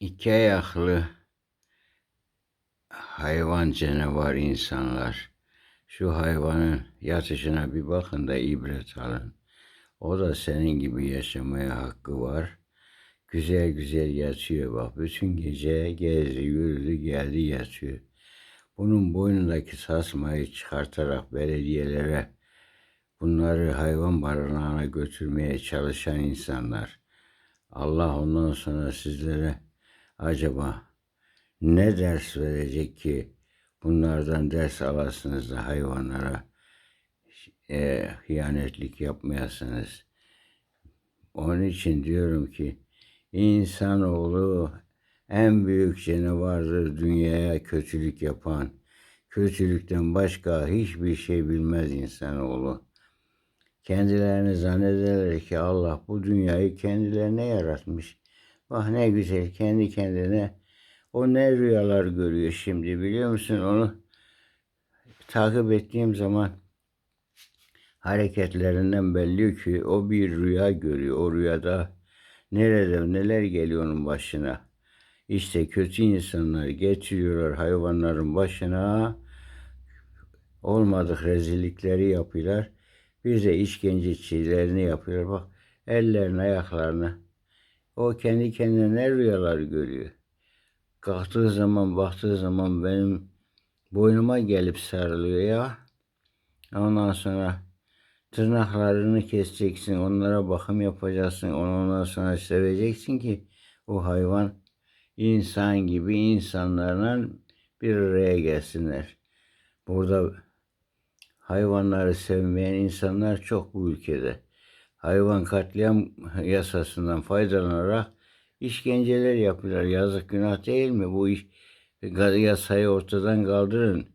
İki ayaklı hayvan canavar insanlar. Şu hayvanın yatışına bir bakın da ibret alın. O da senin gibi yaşamaya hakkı var. Güzel güzel yatıyor bak. Bütün gece gezdi, yürüdü, geldi yatıyor. Bunun boynundaki sasmayı çıkartarak belediyelere bunları hayvan barınağına götürmeye çalışan insanlar. Allah ondan sonra sizlere acaba ne ders verecek ki bunlardan ders alasınız da hayvanlara e, hıyanetlik yapmayasınız. Onun için diyorum ki insanoğlu en büyük canavardır dünyaya kötülük yapan. Kötülükten başka hiçbir şey bilmez insanoğlu. Kendilerini zannederler ki Allah bu dünyayı kendilerine yaratmış. Bak ne güzel kendi kendine o ne rüyalar görüyor şimdi biliyor musun onu takip ettiğim zaman hareketlerinden belli ki o bir rüya görüyor. O rüyada nerede neler geliyor onun başına. İşte kötü insanlar getiriyorlar hayvanların başına olmadık rezillikleri yapıyorlar. Bir de işkencecilerini yapıyorlar. Bak ellerini ayaklarını. O kendi kendine ne rüyalar görüyor. Kalktığı zaman baktığı zaman benim boynuma gelip sarılıyor ya. Ondan sonra tırnaklarını keseceksin, onlara bakım yapacaksın, ondan sonra seveceksin ki o hayvan insan gibi insanlarla bir araya gelsinler. Burada hayvanları sevmeyen insanlar çok bu ülkede. Hayvan katliam yasasından faydalanarak işkenceler yapıyorlar. Yazık günah değil mi? Bu iş, yasayı ortadan kaldırın.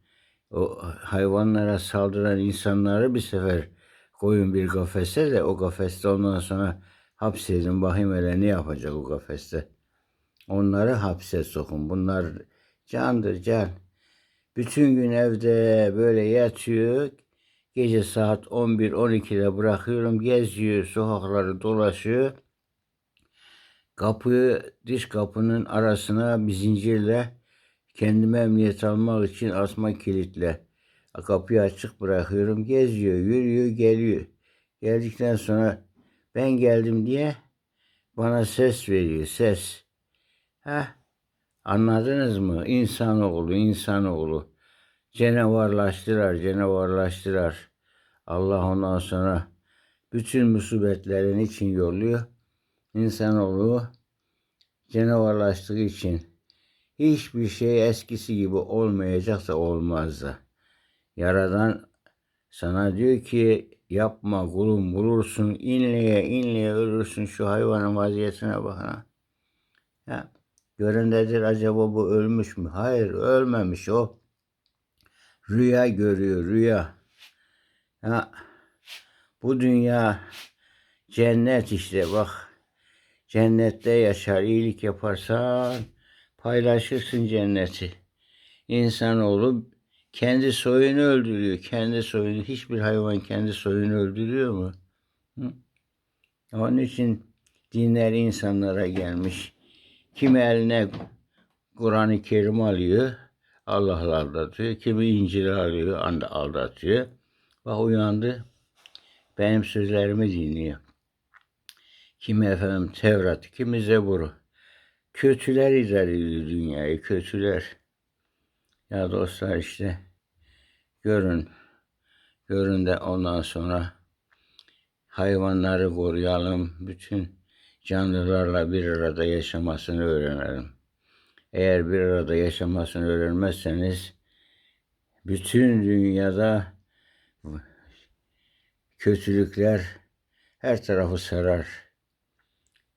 O hayvanlara saldıran insanları bir sefer koyun bir kafese de o kafeste ondan sonra hapsedin. Bakayım hele ne yapacak o kafeste. Onları hapse sokun. Bunlar candır can. Bütün gün evde böyle yatıyor. Gece saat 11-12'de bırakıyorum. Geziyor, sokakları dolaşıyor. Kapıyı, diş kapının arasına bir zincirle kendime emniyet almak için asma kilitle. Kapıyı açık bırakıyorum. Geziyor, yürüyor, geliyor. Geldikten sonra ben geldim diye bana ses veriyor, ses. Heh, anladınız mı? İnsanoğlu, insanoğlu. Canavarlaştırar, canavarlaştırar. Allah ondan sonra bütün musibetlerin için yolluyor. İnsanoğlu canavarlaştığı için hiçbir şey eskisi gibi olmayacaksa olmaz da. Yaradan sana diyor ki yapma kulum vurursun inleye inleye ölürsün şu hayvanın vaziyetine bakana. Ya, görendedir acaba bu ölmüş mü? Hayır ölmemiş o. Rüya görüyor rüya. Ya, bu dünya cennet işte bak. Cennette yaşar iyilik yaparsan paylaşırsın cenneti. İnsanoğlu kendi soyunu öldürüyor. Kendi soyunu. Hiçbir hayvan kendi soyunu öldürüyor mu? Hı? Onun için dinler insanlara gelmiş. Kimi eline Kur'an-ı Kerim alıyor. Allah'la aldatıyor. Kimi İncil'i alıyor. Aldatıyor. Bak uyandı. Benim sözlerimi dinliyor. Kimi efendim Tevrat, kimi Zebur'u. Kötüler idare ediyor dünyayı. Kötüler. Ya dostlar işte görün. Görün de ondan sonra hayvanları koruyalım. Bütün canlılarla bir arada yaşamasını öğrenelim. Eğer bir arada yaşamasını öğrenmezseniz bütün dünyada kötülükler her tarafı sarar.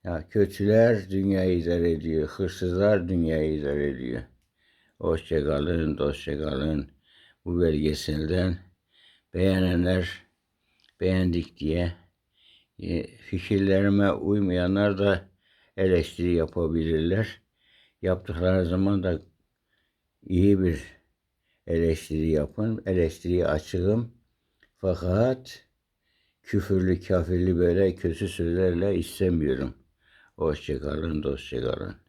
Ya kötüler dünyayı idare ediyor, hırsızlar dünyayı idare ediyor. Hoşçakalın, dostçakalın. Bu belgeselden beğenenler beğendik diye e, fikirlerime uymayanlar da eleştiri yapabilirler. Yaptıkları zaman da iyi bir eleştiri yapın. Eleştiriye açığım. Fakat küfürlü, kafirli böyle kötü sözlerle istemiyorum. Hoşçakalın, dostçakalın.